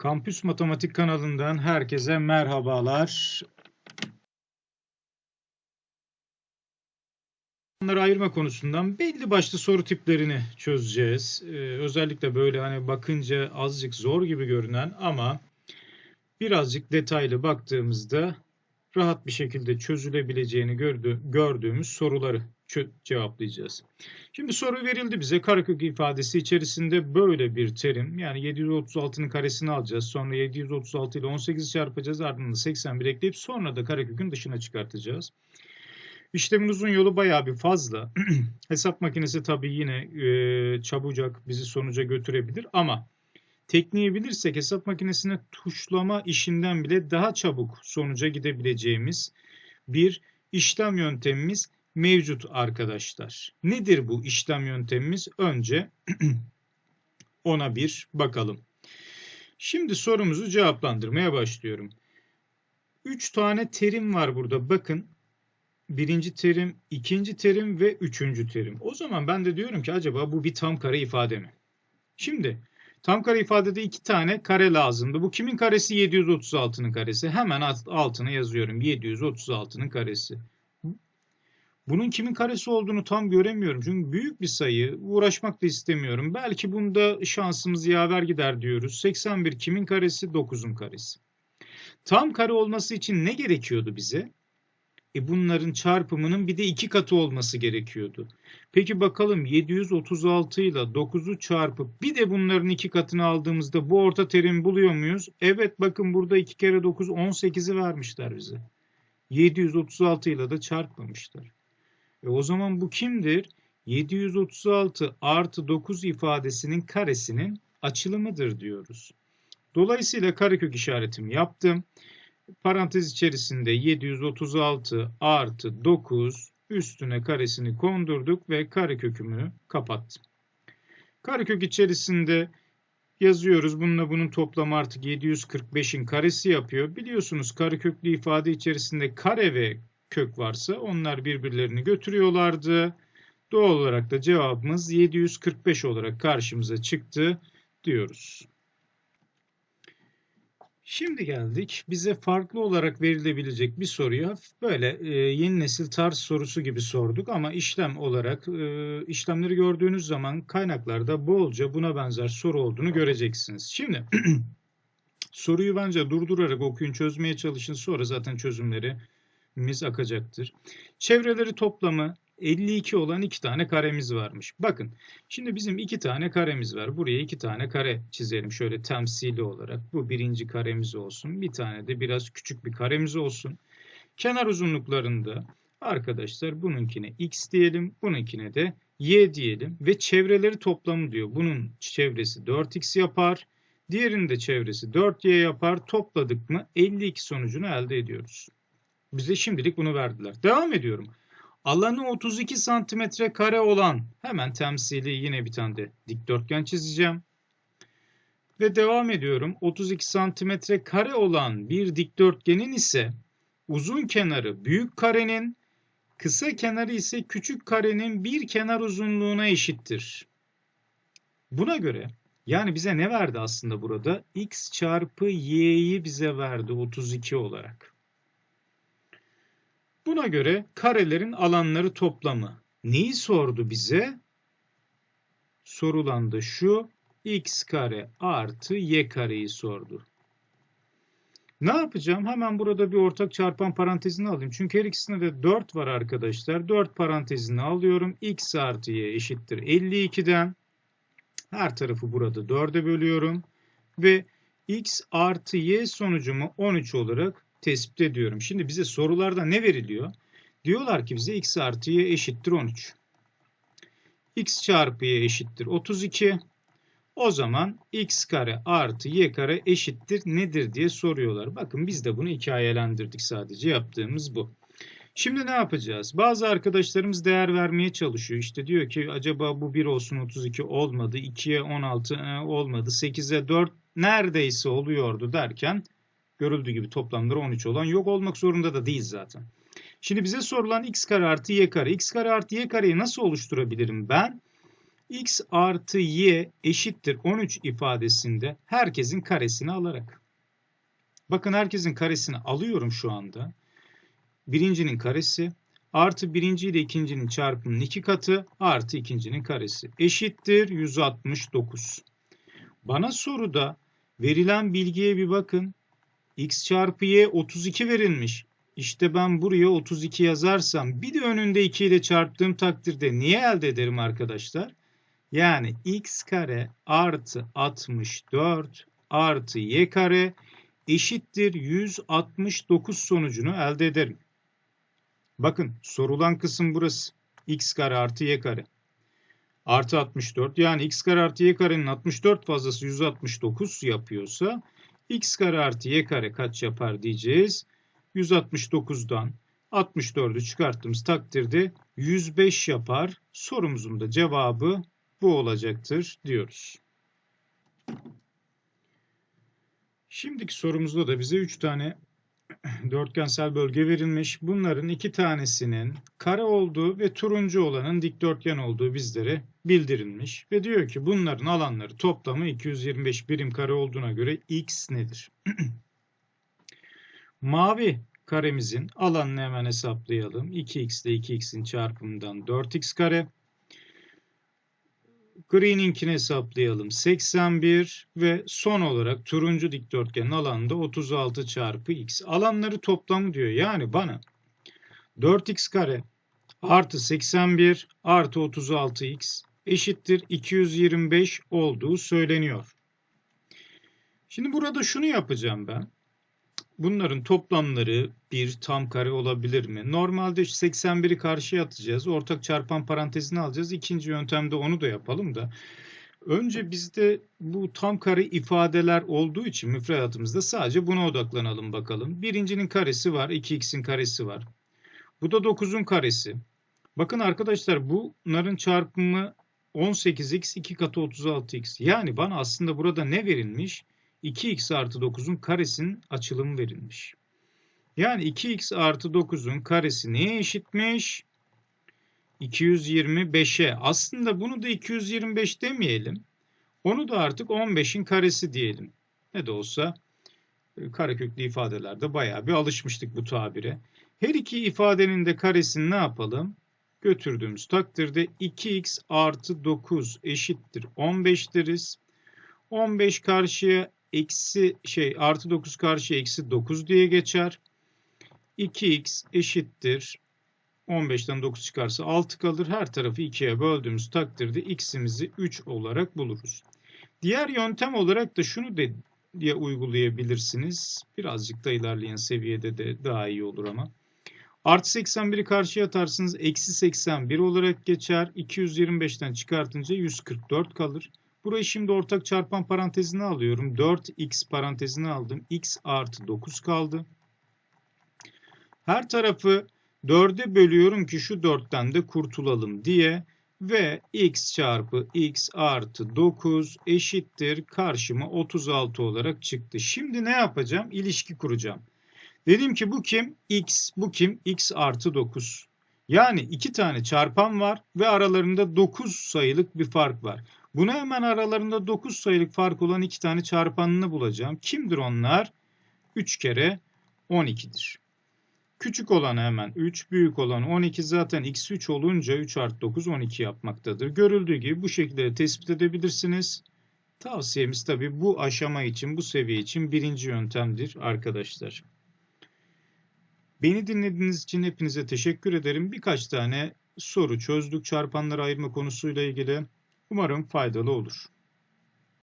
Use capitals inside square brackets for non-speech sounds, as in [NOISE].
Kampüs Matematik kanalından herkese merhabalar. Onları ayırma konusundan belli başlı soru tiplerini çözeceğiz. Ee, özellikle böyle hani bakınca azıcık zor gibi görünen ama birazcık detaylı baktığımızda rahat bir şekilde çözülebileceğini gördü, gördüğümüz soruları cevaplayacağız. Şimdi soru verildi bize. Karekök ifadesi içerisinde böyle bir terim yani 736'nın karesini alacağız. Sonra 736 ile 18'i çarpacağız. Ardından 81 ekleyip sonra da karekökün dışına çıkartacağız. İşlemin uzun yolu bayağı bir fazla. [CLEARS THROAT] Hesap makinesi tabii yine e, çabucak bizi sonuca götürebilir ama tekniği bilirsek hesap makinesine tuşlama işinden bile daha çabuk sonuca gidebileceğimiz bir işlem yöntemimiz mevcut arkadaşlar. Nedir bu işlem yöntemimiz? Önce [CLEARS THROAT] ona bir bakalım. Şimdi sorumuzu cevaplandırmaya başlıyorum. Üç tane terim var burada. Bakın birinci terim, ikinci terim ve üçüncü terim. O zaman ben de diyorum ki acaba bu bir tam kare ifade mi? Şimdi tam kare ifadede iki tane kare lazımdı. Bu kimin karesi? 736'nın karesi. Hemen altına yazıyorum. 736'nın karesi. Bunun kimin karesi olduğunu tam göremiyorum. Çünkü büyük bir sayı. Uğraşmak da istemiyorum. Belki bunda şansımız yaver gider diyoruz. 81 kimin karesi? 9'un karesi. Tam kare olması için ne gerekiyordu bize? E bunların çarpımının bir de iki katı olması gerekiyordu. Peki bakalım 736 ile 9'u çarpıp bir de bunların iki katını aldığımızda bu orta terimi buluyor muyuz? Evet bakın burada 2 kere 9 18'i vermişler bize. 736 ile de çarpmamışlar. E o zaman bu kimdir? 736 artı 9 ifadesinin karesinin açılımıdır diyoruz. Dolayısıyla karekök işaretimi yaptım. Parantez içerisinde 736 artı 9 üstüne karesini kondurduk ve karekökümü kapattım. Karekök içerisinde yazıyoruz. Bununla bunun toplamı artık 745'in karesi yapıyor. Biliyorsunuz kareköklü ifade içerisinde kare ve kök varsa onlar birbirlerini götürüyorlardı. Doğal olarak da cevabımız 745 olarak karşımıza çıktı diyoruz. Şimdi geldik bize farklı olarak verilebilecek bir soruya böyle e, yeni nesil tarz sorusu gibi sorduk ama işlem olarak e, işlemleri gördüğünüz zaman kaynaklarda bolca buna benzer soru olduğunu göreceksiniz. Şimdi [CLEARS THROAT] soruyu bence durdurarak okuyun çözmeye çalışın sonra zaten çözümleri mis akacaktır. Çevreleri toplamı 52 olan iki tane karemiz varmış. Bakın şimdi bizim iki tane karemiz var. Buraya iki tane kare çizelim şöyle temsili olarak. Bu birinci karemiz olsun. Bir tane de biraz küçük bir karemiz olsun. Kenar uzunluklarında arkadaşlar bununkine x diyelim. Bununkine de y diyelim. Ve çevreleri toplamı diyor. Bunun çevresi 4x yapar. Diğerinin de çevresi 4y yapar. Topladık mı 52 sonucunu elde ediyoruz. Bize şimdilik bunu verdiler. Devam ediyorum. Alanı 32 santimetre kare olan hemen temsili yine bir tane de dikdörtgen çizeceğim. Ve devam ediyorum. 32 santimetre kare olan bir dikdörtgenin ise uzun kenarı büyük karenin, kısa kenarı ise küçük karenin bir kenar uzunluğuna eşittir. Buna göre yani bize ne verdi aslında burada? x çarpı y'yi bize verdi 32 olarak. Buna göre karelerin alanları toplamı. Neyi sordu bize? Sorulan da şu x kare artı y kareyi sordu. Ne yapacağım? Hemen burada bir ortak çarpan parantezini alayım. Çünkü her ikisinde de 4 var arkadaşlar. 4 parantezini alıyorum. x artı y eşittir 52'den. Her tarafı burada 4'e bölüyorum. Ve x artı y sonucumu 13 olarak tespit ediyorum. Şimdi bize sorularda ne veriliyor? Diyorlar ki bize x artı y eşittir 13. x çarpı y eşittir 32. O zaman x kare artı y kare eşittir nedir diye soruyorlar. Bakın biz de bunu hikayelendirdik sadece yaptığımız bu. Şimdi ne yapacağız? Bazı arkadaşlarımız değer vermeye çalışıyor. İşte diyor ki acaba bu 1 olsun 32 olmadı, 2'ye 16 e, olmadı, 8'e 4 neredeyse oluyordu derken görüldüğü gibi toplamları 13 olan yok olmak zorunda da değil zaten. Şimdi bize sorulan x kare artı y kare. x kare artı y kareyi nasıl oluşturabilirim ben? x artı y eşittir 13 ifadesinde herkesin karesini alarak. Bakın herkesin karesini alıyorum şu anda. Birincinin karesi artı birinci ile ikincinin çarpımının iki katı artı ikincinin karesi eşittir 169. Bana soruda verilen bilgiye bir bakın. X çarpı y 32 verilmiş. İşte ben buraya 32 yazarsam bir de önünde 2 ile çarptığım takdirde niye elde ederim arkadaşlar? Yani x kare artı 64 artı y kare eşittir 169 sonucunu elde ederim. Bakın sorulan kısım burası. x kare artı y kare. Artı 64 yani x kare artı y karenin 64 fazlası 169 yapıyorsa x kare artı y kare kaç yapar diyeceğiz. 169'dan 64'ü çıkarttığımız takdirde 105 yapar. Sorumuzun da cevabı bu olacaktır diyoruz. Şimdiki sorumuzda da bize 3 tane [CLEARS THROAT] dörtgensel bölge verilmiş. Bunların iki tanesinin kare olduğu ve turuncu olanın dikdörtgen olduğu bizlere bildirilmiş. Ve diyor ki bunların alanları toplamı 225 birim kare olduğuna göre x nedir? [CLEARS THROAT] Mavi karemizin alanını hemen hesaplayalım. 2x ile 2x'in çarpımından 4x kare. Green'inkini hesaplayalım. 81 ve son olarak turuncu dikdörtgenin alanında 36 çarpı x. Alanları toplamı diyor. Yani bana 4x kare artı 81 artı 36x eşittir 225 olduğu söyleniyor. Şimdi burada şunu yapacağım ben. Bunların toplamları bir tam kare olabilir mi? Normalde 81'i karşıya atacağız. Ortak çarpan parantezini alacağız. İkinci yöntemde onu da yapalım da. Önce bizde bu tam kare ifadeler olduğu için müfredatımızda sadece buna odaklanalım bakalım. Birincinin karesi var, 2x'in karesi var. Bu da 9'un karesi. Bakın arkadaşlar bunların çarpımı 18x 2 katı 36x. Yani bana aslında burada ne verilmiş? 2x artı 9'un karesinin açılımı verilmiş. Yani 2x artı 9'un karesi neye eşitmiş? 225'e. Aslında bunu da 225 demeyelim. Onu da artık 15'in karesi diyelim. Ne de olsa e, kareköklü ifadelerde bayağı bir alışmıştık bu tabire. Her iki ifadenin de karesini ne yapalım? Götürdüğümüz takdirde 2x artı 9 eşittir 15 deriz. 15 karşıya eksi şey artı 9 karşı eksi 9 diye geçer. 2x eşittir. 15'ten 9 çıkarsa 6 kalır. Her tarafı 2'ye böldüğümüz takdirde x'imizi 3 olarak buluruz. Diğer yöntem olarak da şunu de diye uygulayabilirsiniz. Birazcık da ilerleyen seviyede de daha iyi olur ama. Artı 81'i karşıya atarsınız. Eksi 81 olarak geçer. 225'ten çıkartınca 144 kalır. Burayı şimdi ortak çarpan parantezine alıyorum. 4x parantezine aldım. x artı 9 kaldı. Her tarafı 4'e bölüyorum ki şu 4'ten de kurtulalım diye. Ve x çarpı x artı 9 eşittir. Karşıma 36 olarak çıktı. Şimdi ne yapacağım? İlişki kuracağım. Dedim ki bu kim? x. Bu kim? x artı 9. Yani iki tane çarpan var ve aralarında 9 sayılık bir fark var. Buna hemen aralarında 9 sayılık fark olan iki tane çarpanını bulacağım. Kimdir onlar? 3 kere 12'dir. Küçük olan hemen 3, büyük olan 12 zaten x3 olunca 3 artı 9 12 yapmaktadır. Görüldüğü gibi bu şekilde tespit edebilirsiniz. Tavsiyemiz tabi bu aşama için, bu seviye için birinci yöntemdir arkadaşlar. Beni dinlediğiniz için hepinize teşekkür ederim. Birkaç tane soru çözdük çarpanları ayırma konusuyla ilgili. Umarım faydalı olur.